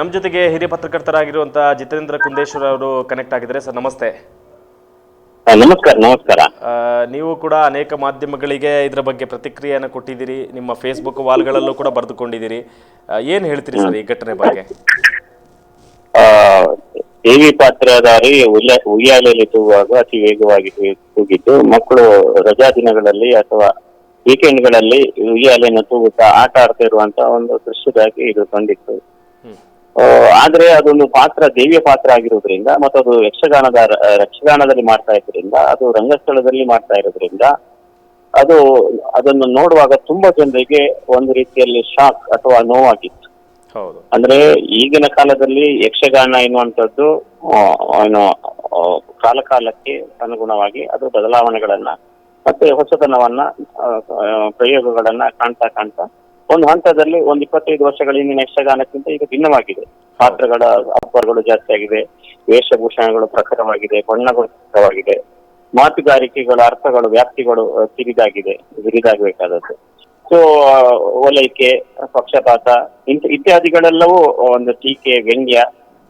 ನಮ್ಮ ಜೊತೆಗೆ ಹಿರಿಯ ಪತ್ರಕರ್ತರಾಗಿರುವಂತಹ ಜಿತೇಂದ್ರ ಕುಂದೇಶ್ವರ ಅವರು ಕನೆಕ್ಟ್ ಆಗಿದ್ದಾರೆ. ಸರ್ ನಮಸ್ತೆ. ನಮಸ್ಕಾರ ನಮಸ್ಕಾರ. ಆ, ನೀವು ಕೂಡ ಅನೇಕ ಮಾಧ್ಯಮಗಳಿಗೆ ಇದರ ಬಗ್ಗೆ ಪ್ರತಿಕ್ರಿಯೆಯನ್ನು ಕೊಟ್ಟಿದ್ದೀರಿ. ನಿಮ್ಮ ಫೇಸ್ಬುಕ್ ವಾಲ್ಗಳಲ್ಲೂ ಕೂಡ ಬರೆದುಕೊಂಡಿದ್ದೀರಿ. ಏನು ಹೇಳ್ತೀರಿ ಸರ್ ಈ ಘಟನೆ ಬಗ್ಗೆ? ಆ, ದೇವಿ ಪಾತ್ರಧಾರಿ ಉಲ್ಲ ಉಯ್ಯಾಲೆಯಲ್ಲಿ ತೂಗುವಾಗ ಅತಿ ವೇಗವಾಗಿ ತೂ- ತೂಗಿದ್ದು ಮಕ್ಕಳು ರಜಾ ದಿನಗಳಲ್ಲಿ ಅಥವಾ ವೀಕೆಂಡ್ಗಳಲ್ಲಿ ಉಯ್ಯಾಲೆಯನ್ನು ತೂಗುತ್ತಾ ಆಟ ಆಡ್ತಾ ಇರುವಂತಹ ಒಂದು ದೃಶ್ಯದಾಗಿ ಇದು ಕಂಡಿತ್ತು. ಆದ್ರೆ ಅದೊಂದು ಪಾತ್ರ ದೇವಿಯ ಪಾತ್ರ ಆಗಿರೋದ್ರಿಂದ ಮತ್ತು ಅದು ಯಕ್ಷಗಾನದ ಯಕ್ಷಗಾನದಲ್ಲಿ ಮಾಡ್ತಾ ಇದ್ರಿಂದ ಅದು ರಂಗಸ್ಥಳದಲ್ಲಿ ಮಾಡ್ತಾ ಇರೋದ್ರಿಂದ ಅದು ಅದನ್ನು ನೋಡುವಾಗ ತುಂಬಾ ಜನರಿಗೆ ಒಂದು ರೀತಿಯಲ್ಲಿ ಶಾಕ್ ಅಥವಾ ನೋವಾಗಿತ್ತು. ಅಂದ್ರೆ ಈಗಿನ ಕಾಲದಲ್ಲಿ ಯಕ್ಷಗಾನ ಎನ್ನುವಂಥದ್ದು ಏನು ಕಾಲಕಾಲಕ್ಕೆ ಕಾಲ ಕಾಲಕ್ಕೆ ಅನುಗುಣವಾಗಿ ಅದು ಬದಲಾವಣೆಗಳನ್ನ ಮತ್ತೆ ಹೊಸತನವನ್ನ ಪ್ರಯೋಗಗಳನ್ನ ಕಾಣ್ತಾ ಕಾಣ್ತಾ ಒಂದು ಹಂತದಲ್ಲಿ ಒಂದು ಇಪ್ಪತ್ತೈದು ವರ್ಷಗಳ ಹಿಂದಿನ ಯಕ್ಷಗಾನಕ್ಕಿಂತ ಈಗ ಭಿನ್ನವಾಗಿದೆ. ಪಾತ್ರಗಳ ಅಪ್ಪರ್ಗಳು ಜಾಸ್ತಿ ಆಗಿದೆ. ವೇಷಭೂಷಣಗಳು ಪ್ರಖರವಾಗಿದೆ. ಬಣ್ಣಗಳು ಪ್ರಖರವಾಗಿದೆ. ಮಾತುಗಾರಿಕೆಗಳ ಅರ್ಥಗಳು, ವ್ಯಾಪ್ತಿಗಳು ಕಿರಿದಾಗಿದೆ ಬಿರಿದಾಗಬೇಕಾದದ್ದು ಸೊ ಓಲೈಕೆ, ಪಕ್ಷಪಾತ, ಇಂತ ಇತ್ಯಾದಿಗಳೆಲ್ಲವೂ ಒಂದು ಟೀಕೆ, ವ್ಯಂಗ್ಯ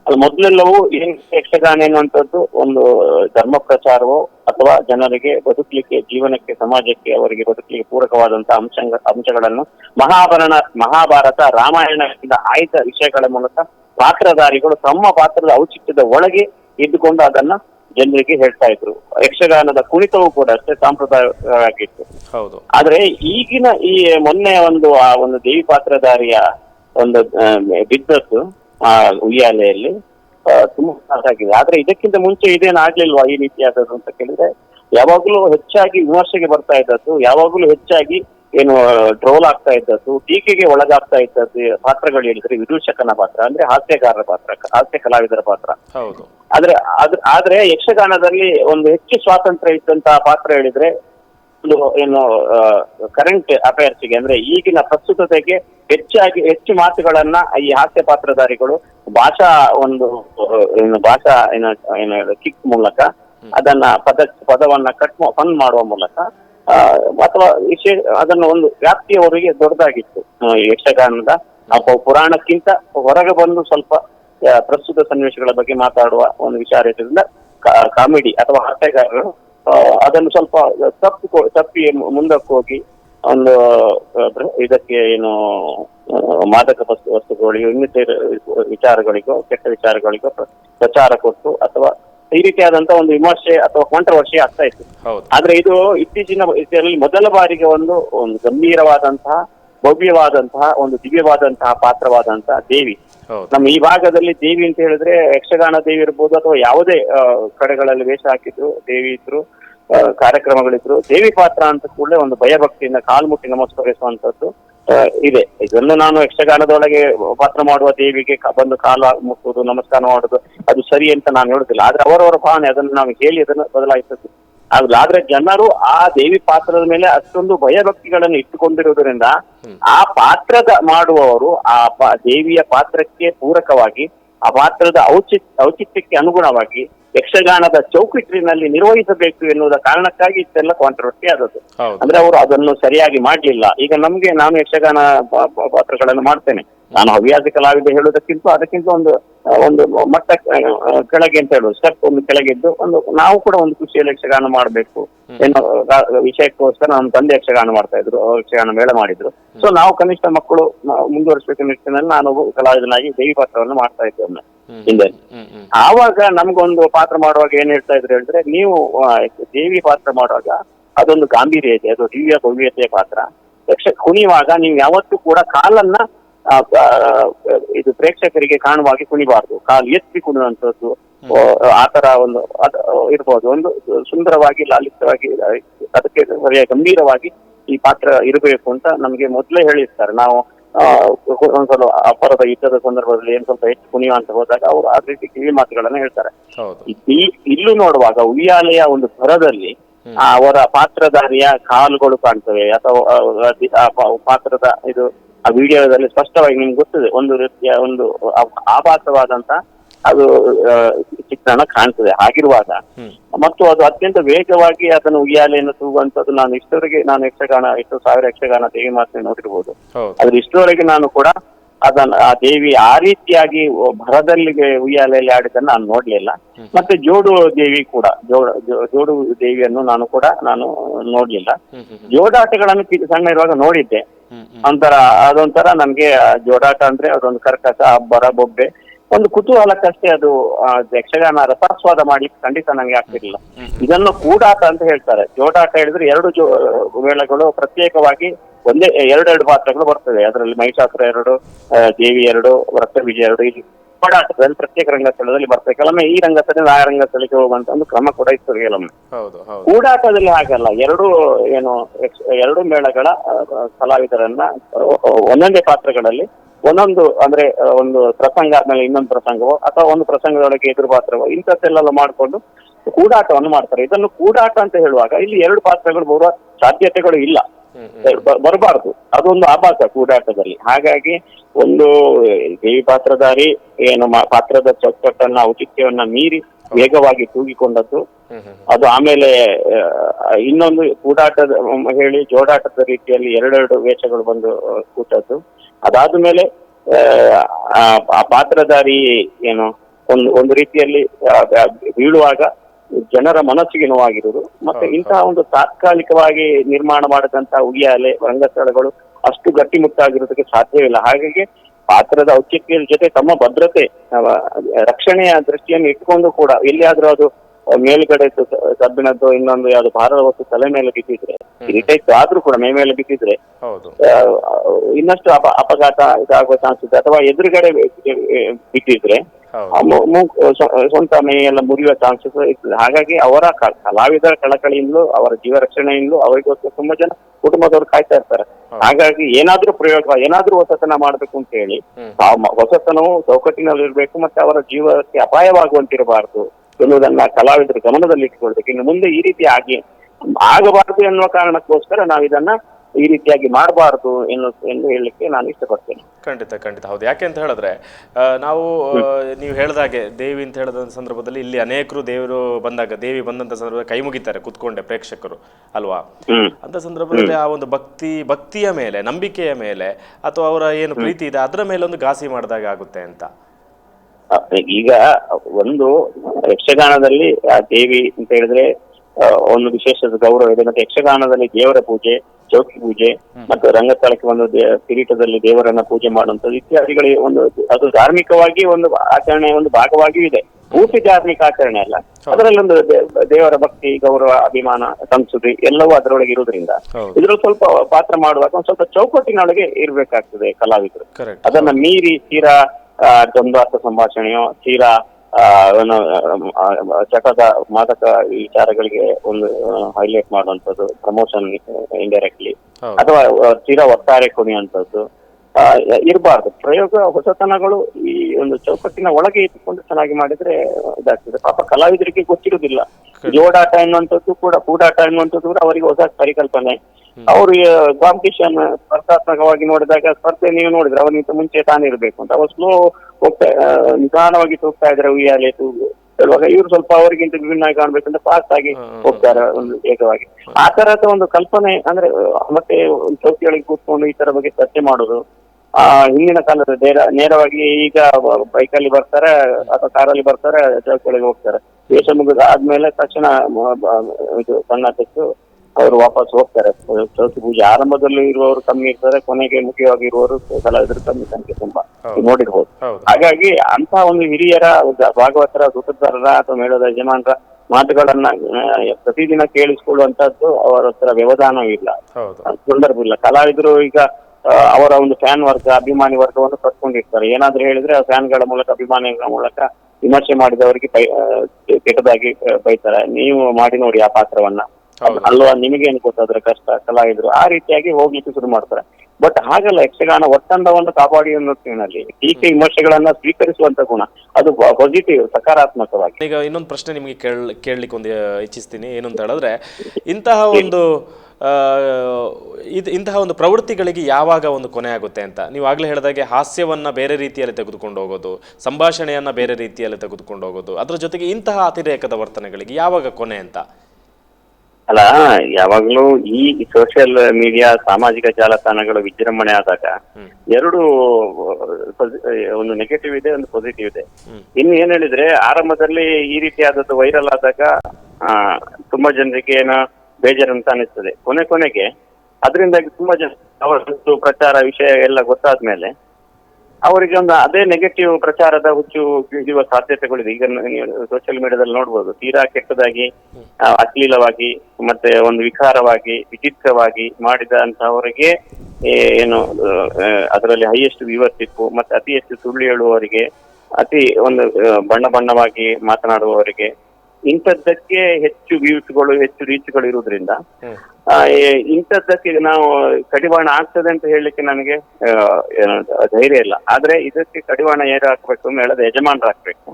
ಅದು ಮೊದಲೆಲ್ಲವೂ ಏನ್ ಯಕ್ಷಗಾನ ಎನ್ನುವಂಥದ್ದು ಒಂದು ಧರ್ಮ ಪ್ರಚಾರವೋ ಅಥವಾ ಜನರಿಗೆ ಬದುಕಲಿಕ್ಕೆ ಜೀವನಕ್ಕೆ ಸಮಾಜಕ್ಕೆ ಅವರಿಗೆ ಬದುಕಲಿಕ್ಕೆ ಪೂರಕವಾದಂತಹ ಅಂಶ ಅಂಶಗಳನ್ನು ಮಹಾಭರಣ ಮಹಾಭಾರತ ರಾಮಾಯಣದಿಂದ ಆಯ್ದ ವಿಷಯಗಳ ಮೂಲಕ ಪಾತ್ರಧಾರಿಗಳು ತಮ್ಮ ಪಾತ್ರದ ಔಚಿತ್ಯದ ಒಳಗೆ ಇದ್ದುಕೊಂಡು ಅದನ್ನ ಜನರಿಗೆ ಹೇಳ್ತಾ ಇದ್ರು. ಯಕ್ಷಗಾನದ ಕುಣಿತವೂ ಕೂಡ ಅಷ್ಟೇ ಸಾಂಪ್ರದಾಯಿಕವಾಗಿತ್ತು. ಹೌದು. ಆದ್ರೆ ಈಗಿನ ಈ ಮೊನ್ನೆ ಒಂದು ಆ ಒಂದು ದೇವಿ ಪಾತ್ರಧಾರಿಯ ಒಂದು ಬಿದ್ದದ್ದು ಆ ಉಯ್ಯಾಲೆಯಲ್ಲಿ ತುಂಬಾ ಸಾಕಾಗಿದೆ ಆದ್ರೆ ಇದಕ್ಕಿಂತ ಮುಂಚೆ ಇದೇನು ಆಗ್ಲಿಲ್ವಾ ಈ ರೀತಿಯಾದದ್ದು ಅಂತ ಕೇಳಿದ್ರೆ ಯಾವಾಗಲೂ ಹೆಚ್ಚಾಗಿ ವಿಮರ್ಶೆಗೆ ಬರ್ತಾ ಇದ್ದದ್ದು ಯಾವಾಗಲೂ ಹೆಚ್ಚಾಗಿ ಏನು ಟ್ರೋಲ್ ಆಗ್ತಾ ಇದ್ದದ್ದು ಟೀಕೆಗೆ ಒಳಗಾಗ್ತಾ ಇದ್ದದ್ದು ಪಾತ್ರಗಳು ಹೇಳಿದ್ರೆ ವಿದೂಷಕನ ಪಾತ್ರ ಅಂದ್ರೆ ಹಾಸ್ಯಗಾರರ ಪಾತ್ರ ಹಾಸ್ಯ ಕಲಾವಿದರ ಪಾತ್ರ. ಆದ್ರೆ ಆದ್ರೆ ಆದ್ರೆ ಯಕ್ಷಗಾನದಲ್ಲಿ ಒಂದು ಹೆಚ್ಚು ಸ್ವಾತಂತ್ರ್ಯ ಇದ್ದಂತಹ ಪಾತ್ರ ಹೇಳಿದ್ರೆ ಏನು ಕರೆಂಟ್ ಅಫೇರ್ಸ್ಗೆ ಅಂದ್ರೆ ಈಗಿನ ಪ್ರಸ್ತುತತೆಗೆ ಹೆಚ್ಚಾಗಿ ಹೆಚ್ಚು ಮಾತುಗಳನ್ನ ಈ ಹಾಸ್ಯ ಪಾತ್ರಧಾರಿಗಳು ಭಾಷಾ ಒಂದು ಏನು ಭಾಷಾ ಏನು ಏನು ಕಿಕ್ ಮೂಲಕ ಅದನ್ನ ಪದ ಪದವನ್ನ ಕಟ್ ಫನ್ ಮಾಡುವ ಮೂಲಕ ಆ, ಅಥವಾ ವಿಶೇಷ ಅದನ್ನು ಒಂದು ವ್ಯಾಪ್ತಿಯವರಿಗೆ ದೊಡ್ಡದಾಗಿತ್ತು. ಯಕ್ಷಗಾನದ ಪುರಾಣಕ್ಕಿಂತ ಹೊರಗೆ ಬಂದು ಸ್ವಲ್ಪ ಪ್ರಸ್ತುತ ಸನ್ನಿವೇಶಗಳ ಬಗ್ಗೆ ಮಾತಾಡುವ ಒಂದು ವಿಚಾರ ಇರೋದ್ರಿಂದ ಕಾಮಿಡಿ ಅಥವಾ ಹಾಸ್ಯಗಾರರು ಅದನ್ನು ಸ್ವಲ್ಪ ತಪ್ಪು ತಪ್ಪಿ ಮುಂದಕ್ಕೆ ಹೋಗಿ ಒಂದು ಇದಕ್ಕೆ ಏನು ಮಾದಕ ವಸ್ತು ವಸ್ತುಗಳಿಗೂ ಇನ್ನಿತರ ವಿಚಾರಗಳಿಗೋ ಕೆಟ್ಟ ವಿಚಾರಗಳಿಗೋ ಪ್ರಚಾರ ಕೊಟ್ಟು ಅಥವಾ ಈ ರೀತಿಯಾದಂತ ಒಂದು ವಿಮರ್ಶೆ ಅಥವಾ ಕಾಂಟ್ರವರ್ಸಿ ಆಗ್ತಾ ಇತ್ತು. ಆದ್ರೆ ಇದು ಇತ್ತೀಚಿನ ಇದರಲ್ಲಿ ಮೊದಲ ಬಾರಿಗೆ ಒಂದು ಒಂದು ಗಂಭೀರವಾದಂತಹ ಭವ್ಯವಾದಂತಹ ಒಂದು ದಿವ್ಯವಾದಂತಹ ಪಾತ್ರವಾದಂತಹ ದೇವಿ. ನಮ್ಮ ಈ ಭಾಗದಲ್ಲಿ ದೇವಿ ಅಂತ ಹೇಳಿದ್ರೆ ಯಕ್ಷಗಾನ ದೇವಿ ಇರ್ಬೋದು ಅಥವಾ ಯಾವುದೇ ಕಡೆಗಳಲ್ಲಿ ವೇಷ ಹಾಕಿದ್ರು ದೇವಿ ಇದ್ರು ಕಾರ್ಯಕ್ರಮಗಳಿದ್ರು. ದೇವಿ ಪಾತ್ರ ಅಂತ ಕೂಡಲೇ ಒಂದು ಭಯಭಕ್ತಿಯಿಂದ ಕಾಲ್ಮುಟ್ಟಿ ನಮಸ್ಕರಿಸುವಂತದ್ದು ಇದೆ. ಇದನ್ನು ನಾನು ಯಕ್ಷಗಾನದೊಳಗೆ ಪಾತ್ರ ಮಾಡುವ ದೇವಿಗೆ ಬಂದು ಕಾಲು ಮುಟ್ಟುವುದು ನಮಸ್ಕಾರ ಮಾಡುದು ಅದು ಸರಿ ಅಂತ ನಾನು ಹೇಳುದಿಲ್ಲ. ಆದ್ರೆ ಅವರವರ ಭಾವನೆ ಅದನ್ನು ನಾವು ಹೇಳಿ ಅದನ್ನು ಬದಲಾಯಿಸುತ್ತೆ ಆಗಲ್ಲ ಆದ್ರೆ ಜನರು ಆ ದೇವಿ ಪಾತ್ರದ ಮೇಲೆ ಅಷ್ಟೊಂದು ಭಯಭಕ್ತಿಗಳನ್ನು ಇಟ್ಟುಕೊಂಡಿರುವುದರಿಂದ ಆ ಪಾತ್ರದ ಮಾಡುವವರು ಆ ದೇವಿಯ ಪಾತ್ರಕ್ಕೆ ಪೂರಕವಾಗಿ ಆ ಪಾತ್ರದ ಔಚಿತ್ ಔಚಿತ್ಯಕ್ಕೆ ಅನುಗುಣವಾಗಿ ಯಕ್ಷಗಾನದ ಚೌಕಟ್ಟಿನಲ್ಲಿ ನಿರ್ವಹಿಸಬೇಕು ಎನ್ನುವುದ ಕಾರಣಕ್ಕಾಗಿ ಇಷ್ಟೆಲ್ಲ ಕಾಂಟ್ರವರ್ಸಿ ಆದದ್ದು. ಅಂದ್ರೆ ಅವರು ಅದನ್ನು ಸರಿಯಾಗಿ ಮಾಡ್ಲಿಲ್ಲ. ಈಗ ನಮ್ಗೆ ನಾನು ಯಕ್ಷಗಾನ ಪಾತ್ರಗಳನ್ನು ಮಾಡ್ತೇನೆ. ನಾನು ಹವ್ಯಾಸ ಕಲಾವಿದ ಹೇಳುವುದಕ್ಕಿಂತ ಅದಕ್ಕಿಂತ ಒಂದು ಒಂದು ಮಟ್ಟ ಕೆಳಗೆ ಅಂತ ಹೇಳುವುದು ಸ್ಟೆಪ್ ಒಂದು ಕೆಳಗಿದ್ದು ಒಂದು ನಾವು ಕೂಡ ಒಂದು ಖುಷಿಯಲ್ಲಿ ಯಕ್ಷಗಾನ ಮಾಡಬೇಕು ಏನೋ ವಿಷಯಕ್ಕೋಸ್ಕರ ನಮ್ಮ ತಂದೆ ಯಕ್ಷಗಾನ ಮಾಡ್ತಾ ಇದ್ರು ಯಕ್ಷಗಾನ ಮೇಳ ಮಾಡಿದ್ರು. ಸೊ ನಾವು ಕನಿಷ್ಠ ಮಕ್ಕಳು ಮುಂದುವರಿಸಬೇಕು ನಿಟ್ಟಿನಲ್ಲಿ ನಾನು ಕಲಾವಿದನಾಗಿ ದೇವಿ ಪಾತ್ರವನ್ನು ಮಾಡ್ತಾ ಇದ್ದೇನೆ. ಹಿಂದೆ. ಆವಾಗ ನಮ್ಗೊಂದು ಪಾತ್ರ ಮಾಡುವಾಗ ಏನ್ ಹೇಳ್ತಾ ಇದ್ರು ಹೇಳಿದ್ರೆ ನೀವು ದೇವಿ ಪಾತ್ರ ಮಾಡುವಾಗ ಅದೊಂದು ಗಾಂಭೀರ್ಯ ಇದೆ ಅದು ದಿವ್ಯ ಭವ್ಯತೆಯ ಪಾತ್ರ. ಯಕ್ಷ ಕುಣಿಯುವಾಗ ನೀವು ಯಾವತ್ತೂ ಕೂಡ ಕಾಲನ್ನ ಇದು ಪ್ರೇಕ್ಷಕರಿಗೆ ಕಾಣುವಾಗಿ ಕುಣಿಬಾರ್ದು. ಕಾಲು ಎತ್ತಿ ಕುಣಿಯುವಂತದ್ದು ಆ ತರ ಒಂದು ಇರ್ಬೋದು. ಒಂದು ಸುಂದರವಾಗಿ ಲಾಲಿತವಾಗಿ ಅದಕ್ಕೆ ಸರಿಯಾಗಿ ಗಂಭೀರವಾಗಿ ಈ ಪಾತ್ರ ಇರಬೇಕು ಅಂತ ನಮ್ಗೆ ಮೊದಲೇ ಹೇಳಿರ್ತಾರೆ. ನಾವು ಒಂದ್ಸಲ ಅಪರದ ಯುದ್ಧದ ಸಂದರ್ಭದಲ್ಲಿ ಏನ್ ಸ್ವಲ್ಪ ಹೆಚ್ಚು ಕುಣಿಯುವ ಅಂತ ಹೋದಾಗ ಅವರು ಆ ರೀತಿ ಕಿವಿ ಮಾತುಗಳನ್ನ ಹೇಳ್ತಾರೆ. ಇಲ್ಲಿ ನೋಡುವಾಗ ಉಯ್ಯಾಲೆಯ ಒಂದು ಸ್ವರದಲ್ಲಿ ಅವರ ಪಾತ್ರಧಾರಿಯ ಕಾಲುಗಳು ಕಾಣ್ತವೆ. ಅಥವಾ ಪಾತ್ರದ ಇದು ಆ ವಿಡಿಯೋದಲ್ಲಿ ಸ್ಪಷ್ಟವಾಗಿ ನಿಮ್ಗೆ ಗೊತ್ತಿದೆ ಒಂದು ರೀತಿಯ ಒಂದು ಆಭಾಸವಾದಂತ ಅದು ಚಿತ್ರಣ ಕಾಣ್ತದೆ ಹಾಗಿರುವಾಗ. ಮತ್ತು ಅದು ಅತ್ಯಂತ ವೇಗವಾಗಿ ಅದನ್ನು ಉಯ್ಯಾಲೆಯನ್ನು ತೂಗುವಂತದ್ದು ನಾನು ಇಷ್ಟವರೆಗೆ ನಾನು ಯಕ್ಷಗಾನ ಎಷ್ಟು ಸಾವಿರ ಯಕ್ಷಗಾನ ದೇವಿ ಮಾತನ್ನು ನೋಡಿರ್ಬೋದು. ಅದ್ರ ಆದ್ರೆ ಇಷ್ಟರವರೆಗೆ ನಾನು ಕೂಡ ಅದನ್ನ ಆ ದೇವಿ ಆ ರೀತಿಯಾಗಿ ಭರದಲ್ಲಿ ಉಯ್ಯಾಲೆಯಲ್ಲಿ ಆಡಿದ್ದನ್ನು ನಾನು ನೋಡ್ಲಿಲ್ಲ. ಮತ್ತೆ ಜೋಡು ದೇವಿ ಕೂಡ ಜೋಡ ಜೋಡು ದೇವಿಯನ್ನು ನಾನು ಕೂಡ ನಾನು ನೋಡ್ಲಿಲ್ಲ. ಜೋಡಾಟಗಳನ್ನು ಸಣ್ಣ ಇರುವಾಗ ನೋಡಿದ್ದೆ. ಒಂಥರ ಅದೊಂಥರ ನಮ್ಗೆ ಜೋಡಾಟ ಅಂದ್ರೆ ಅದೊಂದು ಕರ್ಕಸ ಅಬ್ಬರ ಬೊಬ್ಬೆ ಒಂದು ಕುತೂಹಲಕ್ಕಷ್ಟೇ ಅದು ಯಕ್ಷಗಾನ ರಸಾಸ್ವಾದ ಮಾಡ್ಲಿಕ್ಕೆ ಖಂಡಿತ ನಂಗೆ ಆಗ್ತಿರ್ಲಿಲ್ಲ. ಇದನ್ನು ಕೂಡಾಟ ಅಂತ ಹೇಳ್ತಾರೆ. ಜೋಡಾಟ ಹೇಳಿದ್ರೆ ಎರಡು ಜೋ ಮೇಳಗಳು ಪ್ರತ್ಯೇಕವಾಗಿ ಒಂದೇ ಎರಡೆರಡು ಪಾತ್ರಗಳು ಬರ್ತದೆ. ಅದರಲ್ಲಿ ಮಹಿಷಾಸುರ ಎರಡು ದೇವಿ ಎರಡು ರಕ್ತಬೀಜ ಎರಡು ಇಲ್ಲಿ ಕೂಡಾಟದಲ್ಲಿ ಪ್ರತ್ಯೇಕ ರಂಗಸ್ಥಳದಲ್ಲಿ ಬರ್ತದೆ. ಕೆಲವೊಮ್ಮೆ ಈ ರಂಗಸ್ಥಳದಿಂದ ಆ ರಂಗಸ್ಥಳಕ್ಕೆ ಹೋಗುವಂತ ಒಂದು ಕ್ರಮ ಕೂಡ ಇತ್ತು ಕೆಲವೊಮ್ಮೆ. ಕೂಡಾಟದಲ್ಲಿ ಹಾಗಲ್ಲ. ಎರಡು ಏನು ಎರಡು ಮೇಳಗಳ ಕಲಾವಿದರನ್ನ ಒಂದೊಂದೇ ಪಾತ್ರಗಳಲ್ಲಿ ಒಂದೊಂದು ಅಂದ್ರೆ ಒಂದು ಪ್ರಸಂಗ ಆದ್ಮೇಲೆ ಇನ್ನೊಂದು ಪ್ರಸಂಗವೋ ಅಥವಾ ಒಂದು ಪ್ರಸಂಗದೊಳಗೆ ಎದುರು ಪಾತ್ರವೋ ಇಂಥದ್ದೆಲ್ಲ ಮಾಡಿಕೊಂಡು ಕೂಡಾಟವನ್ನು ಮಾಡ್ತಾರೆ. ಇದನ್ನು ಕೂಡಾಟ ಅಂತ ಹೇಳುವಾಗ ಇಲ್ಲಿ ಎರಡು ಪಾತ್ರಗಳು ಬರುವ ಸಾಧ್ಯತೆಗಳು ಇಲ್ಲ. ಬರಬಾರದು. ಅದೊಂದು ಆಭಾಸ ಕೂಡಾಟದಲ್ಲಿ. ಹಾಗಾಗಿ ಒಂದು ದೇವಿ ಪಾತ್ರಧಾರಿ ಏನು ಪಾತ್ರದ ಚೌಕಟ್ಟನ್ನ ಔಚಿತ್ಯವನ್ನ ಮೀರಿ ವೇಗವಾಗಿ ತೂಗಿಕೊಂಡದ್ದು. ಅದು ಆಮೇಲೆ ಇನ್ನೊಂದು ಕೂಡಾಟದ ಹೇಳಿ ಜೋಡಾಟದ ರೀತಿಯಲ್ಲಿ ಎರಡೆರಡು ವೇಷಗಳು ಬಂದು ಕೂಟದ್ದು. ಅದಾದ ಮೇಲೆ ಆ, ಪಾತ್ರಧಾರಿ ಏನು ಒಂದು ಒಂದು ರೀತಿಯಲ್ಲಿ ಬೀಳುವಾಗ ಜನರ ಮನಸ್ಸಿಗೆ ನೋವಾಗಿರುವುದು. ಮತ್ತೆ ಇಂತಹ ಒಂದು ತಾತ್ಕಾಲಿಕವಾಗಿ ನಿರ್ಮಾಣ ಮಾಡಿದಂತಹ ಉಗಿಯಾಲೆ ರಂಗಸ್ಥಳಗಳು ಅಷ್ಟು ಗಟ್ಟಿಮುಟ್ಟಾಗಿರೋದಕ್ಕೆ ಸಾಧ್ಯವಿಲ್ಲ. ಹಾಗಾಗಿ ಪಾತ್ರದ ಔಚಿತ್ಯದ ಜೊತೆ ತಮ್ಮ ಭದ್ರತೆ ರಕ್ಷಣೆಯ ದೃಷ್ಟಿಯನ್ನು ಇಟ್ಕೊಂಡು ಕೂಡ ಎಲ್ಲಿಯಾದ್ರೂ ಅದು ಮೇಲ್ಗಡೆ ಕಬ್ಬಿಣದ್ದು ಇನ್ನೊಂದು ಯಾವ್ದು ಭಾರದ ವಸ್ತು ತಲೆ ಮೇಲೆ ಬಿದ್ದಿದ್ರೆ ಇರಿಟೈಟ್ ಆದ್ರೂ ಕೂಡ ಮೇ ಮೇಲೆ ಬಿದ್ದಿದ್ರೆ ಇನ್ನಷ್ಟು ಅಪ ಅಪಘಾತ ಇದಾಗುವ ಚಾನ್ಸ್ ಇದೆ. ಅಥವಾ ಎದುರುಗಡೆ ಬಿದ್ದಿದ್ರೆ ಸ್ವಂತ ಮೈಯೆಲ್ಲ ಮುರಿಯುವ ಚಾನ್ಸಸ್ ಇರ್ತದೆ. ಹಾಗಾಗಿ ಅವರ ಕಲಾವಿದರ ಕಳಕಳಿಯಿಂದಲೂ ಅವರ ಜೀವ ರಕ್ಷಣೆಯಿಂದಲೂ ಅವರಿಗೋಸ್ಕರ ತುಂಬಾ ಜನ ಕುಟುಂಬದವರು ಕಾಯ್ತಾ ಇರ್ತಾರೆ. ಹಾಗಾಗಿ ಏನಾದ್ರೂ ಪ್ರಯೋಗ ಏನಾದ್ರೂ ಹೊಸತನ ಮಾಡ್ಬೇಕು ಅಂತ ಹೇಳಿ ಹೊಸತನವು ಚೌಕಟ್ಟಿನಲ್ಲಿ ಇರಬೇಕು ಮತ್ತೆ ಅವರ ಜೀವಕ್ಕೆ ಅಪಾಯವಾಗುವಂತಿರಬಾರದು ಎನ್ನುವುದನ್ನ ಕಲಾವಿದರು ಗಮನದಲ್ಲಿ ಇಟ್ಕೊಳ್ಬೇಕು ಇನ್ನು ಮುಂದೆ ಈ ರೀತಿ ಆಗಿ ಆಗಬಾರದು ಎನ್ನುವ ಕಾರಣಕ್ಕೋಸ್ಕರ ನಾವಿದನ್ನ ಇದನ್ನ ಈ ರೀತಿಯಾಗಿ ಮಾಡಬಾರದು ಎನ್ನು ಎಂದು ಹೇಳಲಿಕ್ಕೆ ನಾನು ಇಷ್ಟಪಡ್ತೇನೆ. ಖಂಡಿತ ಖಂಡಿತ. ಹೌದು. ಯಾಕೆ ಅಂತ ಹೇಳಿದ್ರೆ ನಾವು ನೀವು ಹೇಳಿದಾಗೆ ದೇವಿ ಅಂತ ಹೇಳಿದ ಸಂದರ್ಭದಲ್ಲಿ ಇಲ್ಲಿ ಅನೇಕರು ದೇವರು ಬಂದಾಗ ದೇವಿ ಬಂದಂತ ಸಂದರ್ಭದಲ್ಲಿ ಕೈ ಮುಗಿತಾರೆ ಕುತ್ಕೊಂಡೆ ಪ್ರೇಕ್ಷಕರು ಅಲ್ವಾ? ಅಂತ ಸಂದರ್ಭದಲ್ಲಿ ಆ ಒಂದು ಭಕ್ತಿ ಭಕ್ತಿಯ ಮೇಲೆ ನಂಬಿಕೆಯ ಮೇಲೆ ಅಥವಾ ಅವರ ಏನು ಪ್ರೀತಿ ಇದೆ ಅದರ ಮೇಲೆ ಒಂದು ಘಾಸಿ ಮಾಡಿದಾಗ ಆಗುತ್ತೆ ಅಂತ? ಈಗ ಒಂದು ಯಕ್ಷಗಾನದಲ್ಲಿ ಆ ದೇವಿ ಅಂತ ಹೇಳಿದ್ರೆ ಒಂದು ವಿಶೇಷ ಗೌರವ ಇದೆ. ಮತ್ತೆ ಯಕ್ಷಗಾನದಲ್ಲಿ ದೇವರ ಪೂಜೆ ಚೌಕಿ ಪೂಜೆ ಮತ್ತು ರಂಗಸ್ಥಳಕ್ಕೆ ಒಂದು ಕಿರೀಟದಲ್ಲಿ ದೇವರನ್ನ ಪೂಜೆ ಮಾಡುವಂಥದ್ದು ಇತ್ಯಾದಿಗಳಿಗೆ ಒಂದು ಅದು ಧಾರ್ಮಿಕವಾಗಿ ಒಂದು ಆಚರಣೆಯ ಒಂದು ಭಾಗವಾಗಿಯೂ ಇದೆ. ಪೂರ್ತಿ ಧಾರ್ಮಿಕ ಆಚರಣೆ ಅಲ್ಲ. ಅದರಲ್ಲಿ ಒಂದು ದೇವರ ಭಕ್ತಿ ಗೌರವ ಅಭಿಮಾನ ಸಂಸ್ಕೃತಿ ಎಲ್ಲವೂ ಅದರೊಳಗೆ ಇರುವುದರಿಂದ ಇದ್ರಲ್ಲಿ ಸ್ವಲ್ಪ ಪಾತ್ರ ಮಾಡುವಾಗ ಒಂದು ಸ್ವಲ್ಪ ಚೌಕಟ್ಟಿನೊಳಗೆ ಇರ್ಬೇಕಾಗ್ತದೆ ಕಲಾವಿದರು. ಅದನ್ನ ಮೀರಿ ತೀರಾ ಆ, ದ್ವಂದ್ವಾರ್ಥ ಸಂಭಾಷಣೆಯೋ ತೀರಾ ಏನು ಚಟದ ಮಾದಕ ವಿಚಾರಗಳಿಗೆ ಒಂದು ಹೈಲೈಟ್ ಮಾಡುವಂತದ್ದು ಪ್ರಮೋಷನ್ ಇಂಡೈರೆಕ್ಟ್ಲಿ ಅಥವಾ ತೀರಾ ಒಟ್ಟಾರೆ ಕುಣಿಯುವಂಥದ್ದು ಇರಬಾರ್ದು. ಪ್ರಯೋಗ ಹೊಸತನಗಳು ಈ ಒಂದು ಚೌಕಟ್ಟಿನ ಒಳಗೆ ಇಟ್ಟುಕೊಂಡು ಚೆನ್ನಾಗಿ ಮಾಡಿದ್ರೆ ಇದಾಗ್ತದೆ. ಪಾಪ ಕಲಾವಿದರಿಗೆ ಗೊತ್ತಿರುವುದಿಲ್ಲ. ಜೋಡಾಟ ಎನ್ನುವಂಥದ್ದು ಕೂಡ ಕೂಡಾಟ ಎನ್ನುವಂಥದ್ದು ಕೂಡ ಅವರಿಗೆ ಹೊಸ ಪರಿಕಲ್ಪನೆ. ಅವರು ಕಾಂಪಿಟಿಷನ್ ಸ್ಪರ್ಧಾತ್ಮಕವಾಗಿ ನೋಡಿದಾಗ ಸ್ಪರ್ಧೆ ನೀವು ನೋಡಿದ್ರೆ ಅವನಿಂತ ಮುಂಚೆ ತಾನೇ ಇರಬೇಕು ಅಂತ. ಅವ್ರು ಸ್ಲೋ ಹೋಗ್ತಾ ನಿಧಾನವಾಗಿ ಹೋಗ್ತಾ ಇದ್ರೆ ಉಯ್ಯಾಲೆ ಹೇಳುವಾಗ ಇವರು ಸ್ವಲ್ಪ ಅವರಿಗಿಂತ ವಿಭಿನ್ನ ಕಾಣ್ಬೇಕಂತ ಫಾಸ್ಟ್ ಆಗಿ ಹೋಗ್ತಾರೆ ಒಂದು ವೇಗವಾಗಿ ಆ ತರದ ಒಂದು ಕಲ್ಪನೆ ಅಂದ್ರೆ ಮತ್ತೆ ಒಂದು ಚೌಕಿಯೊಳಗೆ ಕೂತ್ಕೊಂಡು ಈ ತರ ಬಗ್ಗೆ ಚರ್ಚೆ ಮಾಡುದು ಆ ಹಿಂದಿನ ಕಾಲದ ನೇರ ನೇರವಾಗಿ ಈಗ ಬೈಕಲ್ಲಿ ಬರ್ತಾರೆ ಅಥವಾ ಕಾರಲ್ಲಿ ಬರ್ತಾರೆ ಚೌಕಿಯೊಳಗೆ ಹೋಗ್ತಾರೆ. ದೇಶ ಮುಗಿದ ಆದ್ಮೇಲೆ ತಕ್ಷಣ ಇದು ಸಣ್ಣ ತೆಗೆದು ಅವರು ವಾಪಸ್ ಹೋಗ್ತಾರೆ. ಚೌತಿ ಪೂಜೆ ಆರಂಭದಲ್ಲಿ ಇರುವವರು ಕಮ್ಮಿ ಇರ್ತಾರೆ ಕೊನೆಗೆ ಮುಖ್ಯವಾಗಿ ಇರುವವರು ಕಲಾವಿದರು ಕಮ್ಮಿ ಸಂಖ್ಯೆ ತುಂಬಾ. ನೋಡಿರ್ಬೋದು. ಹಾಗಾಗಿ ಅಂತ ಒಂದು ಹಿರಿಯರ ಭಾಗವತರ ಸೂತ್ರಧಾರರ ಅಥವಾ ಮೇಳದ ಯಜಮಾನರ ಮಾತುಗಳನ್ನ ಪ್ರತಿದಿನ ಕೇಳಿಸ್ಕೊಳ್ಳುವಂತದ್ದು ಅವರ ಹತ್ರ ವ್ಯವಧಾನವಿಲ್ಲ ಹೌದು. ಸಂದರ್ಭ ಇಲ್ಲ. ಕಲಾವಿದರು ಈಗ ಅವರ ಒಂದು ಫ್ಯಾನ್ ವರ್ಗ ಅಭಿಮಾನಿ ವರ್ಗವನ್ನು ಕಟ್ಕೊಂಡಿರ್ತಾರೆ. ಏನಾದ್ರೂ ಹೇಳಿದ್ರೆ ಆ ಫ್ಯಾನ್ಗಳ ಮೂಲಕ ಅಭಿಮಾನಿಗಳ ಮೂಲಕ ವಿಮರ್ಶೆ ಮಾಡಿದವರಿಗೆ ಬೈ ಕೆಟ್ಟದಾಗಿ ಬೈತಾರೆ. ನೀವು ಮಾಡಿ ನೋಡಿ ಆ ಪಾತ್ರವನ್ನ. ಅಲ್ವಾ? ನಿಮಗೇನು ಗೊತ್ತಾದ್ರೆ ಕಷ್ಟ ಕಲಾವಿದರು ಆ ರೀತಿಯಾಗಿ ಹೋಗ್ಲಿಕ್ಕೆ ಶುರು ಮಾಡ್ತಾರೆ. ಬಟ್ ಹಾಗಲ್ಲ ಯಕ್ಷಗಾನ ಒತ್ತಂಡವನ್ನು ಕಾಪಾಡಿ ಅನ್ನೋದ್ರಲ್ಲಿ ಟೀಕೆ ವಿಮರ್ಶೆಗಳನ್ನ ಸ್ವೀಕರಿಸುವಂತ ಗುಣ ಅದು ಪಾಸಿಟಿವ್ ಸಕಾರಾತ್ಮಕವಾಗಿ. ಈಗ ಇನ್ನೊಂದು ಪ್ರಶ್ನೆ ನಿಮಗೆ ಕೇಳ್ ಕೇಳಲಿಕ್ಕೆ ಒಂದು ಇಚ್ಛಿಸ್ತೀನಿ. ಏನು ಅಂತ ಹೇಳಿದ್ರೆ ಇಂತಹ ಒಂದು ಆ, ಇದು ಇಂತಹ ಒಂದು ಪ್ರವೃತ್ತಿಗಳಿಗೆ ಯಾವಾಗ ಒಂದು ಕೊನೆ ಆಗುತ್ತೆ ಅಂತ? ನೀವು ಆಗಲೇ ಹೇಳಿದಾಗೆ ಹಾಸ್ಯವನ್ನ ಬೇರೆ ರೀತಿಯಲ್ಲಿ ತೆಗೆದುಕೊಂಡು ಹೋಗೋದು ಸಂಭಾಷಣೆಯನ್ನ ಬೇರೆ ರೀತಿಯಲ್ಲಿ ತೆಗೆದುಕೊಂಡು ಹೋಗೋದು ಅದರ ಜೊತೆಗೆ ಇಂತಹ ಅತಿರೇಕದ ವರ್ತನೆಗಳಿಗೆ ಯಾವಾಗ ಕೊನೆ ಅಂತ? ಅಲ್ಲ ಯಾವಾಗ್ಲೂ ಈ ಸೋಷಿಯಲ್ ಮೀಡಿಯಾ ಸಾಮಾಜಿಕ ಜಾಲತಾಣಗಳು ವಿಜೃಂಭಣೆ ಆದಾಗ ಎರಡು ಒಂದು ನೆಗೆಟಿವ್ ಇದೆ ಒಂದು ಪಾಸಿಟಿವ್ ಇದೆ. ಇನ್ನು ಏನ್ ಹೇಳಿದ್ರೆ ಆರಂಭದಲ್ಲಿ ಈ ರೀತಿಯಾದದ್ದು ವೈರಲ್ ಆದಾಗ ಆ, ತುಂಬಾ ಜನರಿಗೆ ಏನೋ ಬೇಜಾರಂತ ಅನಿಸ್ತದೆ ಕೊನೆ ಕೊನೆಗೆ ಅದರಿಂದಾಗಿ ತುಂಬಾ ಜನ ಅವರ ಪ್ರಚಾರ ವಿಷಯ ಎಲ್ಲ ಗೊತ್ತಾದ್ಮೇಲೆ ಅವರಿಗೆ ಒಂದು ಅದೇ ನೆಗೆಟಿವ್ ಪ್ರಚಾರದ ಹುಚ್ಚು ಹಿಡಿಯುವ ಸಾಧ್ಯತೆಗಳಿದೆ. ಈಗ ಸೋಷಿಯಲ್ ಮೀಡಿಯಾದಲ್ಲಿ ನೋಡ್ಬೋದು, ತೀರಾ ಕೆಟ್ಟದಾಗಿ ಅಶ್ಲೀಲವಾಗಿ, ಮತ್ತೆ ಒಂದು ವಿಕಾರವಾಗಿ, ವಿಚಿತ್ರವಾಗಿ ಮಾಡಿದ ಅಂತವರಿಗೆ ಏನು ಅದರಲ್ಲಿ ಹೈಯೆಸ್ಟ್ ವ್ಯೂವರ್ಶಿಪ್ ಮತ್ತೆ ಅತಿ ಹೆಚ್ಚು ಸುಳ್ಳು ಹೇಳುವವರಿಗೆ, ಅತಿ ಒಂದು ಬಣ್ಣ ಬಣ್ಣವಾಗಿ ಮಾತನಾಡುವವರಿಗೆ ಇಂಥದ್ದಕ್ಕೆ ಹೆಚ್ಚು ವ್ಯೂಸ್ಗಳು ಹೆಚ್ಚು ರೀಚ್ಗಳು ಇರುವುದರಿಂದ ಇಂಥದ್ದಕ್ಕೆ ನಾವು ಕಡಿವಾಣ ಆಗ್ತದೆ ಅಂತ ಹೇಳಲಿಕ್ಕೆ ನನಗೆ ಧೈರ್ಯ ಇಲ್ಲ. ಆದ್ರೆ ಇದಕ್ಕೆ ಕಡಿವಾಣ ಏರ್ ಹಾಕ್ಬೇಕು ಮೇಳದ ಯಜಮಾನರು ಹಾಕ್ಬೇಕು.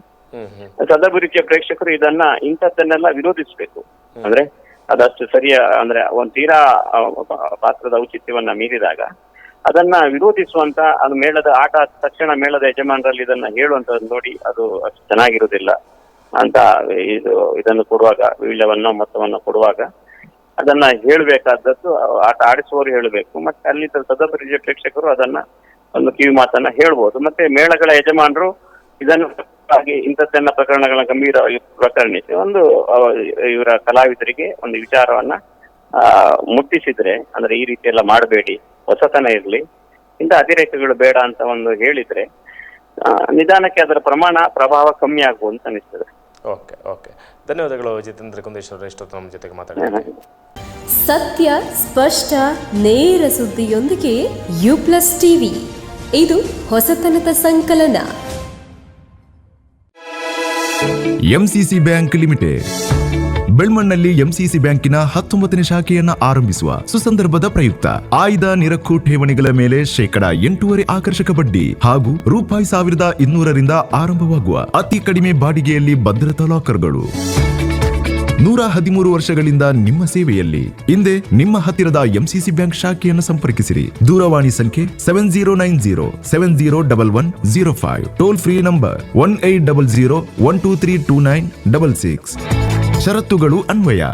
ಸದಭಿರುಚಿಯ ಪ್ರೇಕ್ಷಕರು ಇದನ್ನ ಇಂಥದ್ದನ್ನೆಲ್ಲ ವಿರೋಧಿಸಬೇಕು. ಅಂದ್ರೆ ಅದಷ್ಟು ಸರಿಯ ಅಂದ್ರೆ ಒಂದು ತೀರಾ ಪಾತ್ರದ ಔಚಿತ್ಯವನ್ನ ಮೀರಿದಾಗ ಅದನ್ನ ವಿರೋಧಿಸುವಂತ ಅದು ಮೇಳದ ಆಟ ತಕ್ಷಣ ಮೇಳದ ಯಜಮಾನರಲ್ಲಿ ಇದನ್ನ ಹೇಳುವಂತ ನೋಡಿ ಅದು ಅಷ್ಟು ಚೆನ್ನಾಗಿರುವುದಿಲ್ಲ. ಅಂತ ಇದು, ಇದನ್ನು ಕೊಡುವಾಗ, ವೀಳ್ಯವನ್ನು, ಮೊತ್ತವನ್ನು ಕೊಡುವಾಗ ಅದನ್ನ ಹೇಳಬೇಕಾದದ್ದು, ಆಟ ಆಡಿಸುವವರು ಹೇಳಬೇಕು. ಮತ್ತೆ ಅಲ್ಲಿ ಸದಭಿರುಚಿಯ ಪ್ರೇಕ್ಷಕರು ಅದನ್ನ ಒಂದು ಕಿವಿ ಮಾತನ್ನ ಹೇಳ್ಬೋದು. ಮತ್ತೆ ಮೇಳಗಳ ಯಜಮಾನರು ಇದನ್ನು ಹಾಗೆ ಇಂಥದ್ದನ್ನ ಪ್ರಕರಣಗಳ ಗಂಭೀರವಾಗಿ ಪ್ರಕರಣಿಸಿ ಒಂದು ಇವರ ಕಲಾವಿದರಿಗೆ ಒಂದು ವಿಚಾರವನ್ನ ಮುಟ್ಟಿಸಿದ್ರೆ, ಅಂದ್ರೆ ಈ ರೀತಿ ಎಲ್ಲ ಮಾಡಬೇಡಿ, ಹೊಸತನ ಇರಲಿ, ಇಂಥ ಅತಿರೇಕಗಳು ಬೇಡ ಅಂತ ಒಂದು ಹೇಳಿದ್ರೆ ನಿಧಾನಕ್ಕೆ ಅದರ ಪ್ರಮಾಣ, ಪ್ರಭಾವ ಕಮ್ಮಿ ಆಗುವಂತ ಅನಿಸ್ತದೆ. Okay okay. ಧನ್ಯವಾದಗಳು ಜಿತೇಂದ್ರ ಕುಂದೇಶ್ವರ ಇಷ್ಟೊತ್ತು ನಮ್ಮ ಜೊತೆಗೆ ಮಾತಾಡಿದ್ದೀವಿ ಸತ್ಯ ಸ್ಪಷ್ಟ ನೇರ ಸುದ್ದಿಯೊಂದಿಗೆ ಯು ಪ್ಲಸ್ ಟಿವಿ. ಇದು ಹೊಸತನದ ಸಂಕಲನ. ಎಂಸಿಸಿ ಬ್ಯಾಂಕ್ ಲಿಮಿಟೆಡ್ ಬೆಳ್ಮಣ್ಣಲ್ಲಿ ಎಂಸಿಸಿ ಬ್ಯಾಂಕಿನ ಹತ್ತೊಂಬತ್ತನೇ ಶಾಖೆಯನ್ನ ಆರಂಭಿಸುವ ಸುಸಂದರ್ಭದ ಪ್ರಯುಕ್ತ ಆಯ್ದ ನಿರಕ್ಕು ಠೇವಣಿಗಳ ಮೇಲೆ ಶೇಕಡಾ ಎಂಟೂವರೆ ಆಕರ್ಷಕ ಬಡ್ಡಿ ಹಾಗೂ ರೂಪಾಯಿ ಸಾವಿರದ ಇನ್ನೂರರಿಂದ ಆರಂಭವಾಗುವ ಅತಿ ಕಡಿಮೆ ಬಾಡಿಗೆಯಲ್ಲಿ ಭದ್ರತಾ ಲಾಕರ್ಗಳು. ನೂರ ಹದಿಮೂರು ವರ್ಷಗಳಿಂದ ನಿಮ್ಮ ಸೇವೆಯಲ್ಲಿ. ಹಿಂದೆ ನಿಮ್ಮ ಹತ್ತಿರದ ಎಂಸಿಸಿ ಬ್ಯಾಂಕ್ ಶಾಖೆಯನ್ನು ಸಂಪರ್ಕಿಸಿರಿ. ದೂರವಾಣಿ ಸಂಖ್ಯೆ seven zero nine zero seven zero double one zero five. Toll free number one eight double zero one two three two nine double six. ಷರತ್ತುಗಳು ಅನ್ವಯ.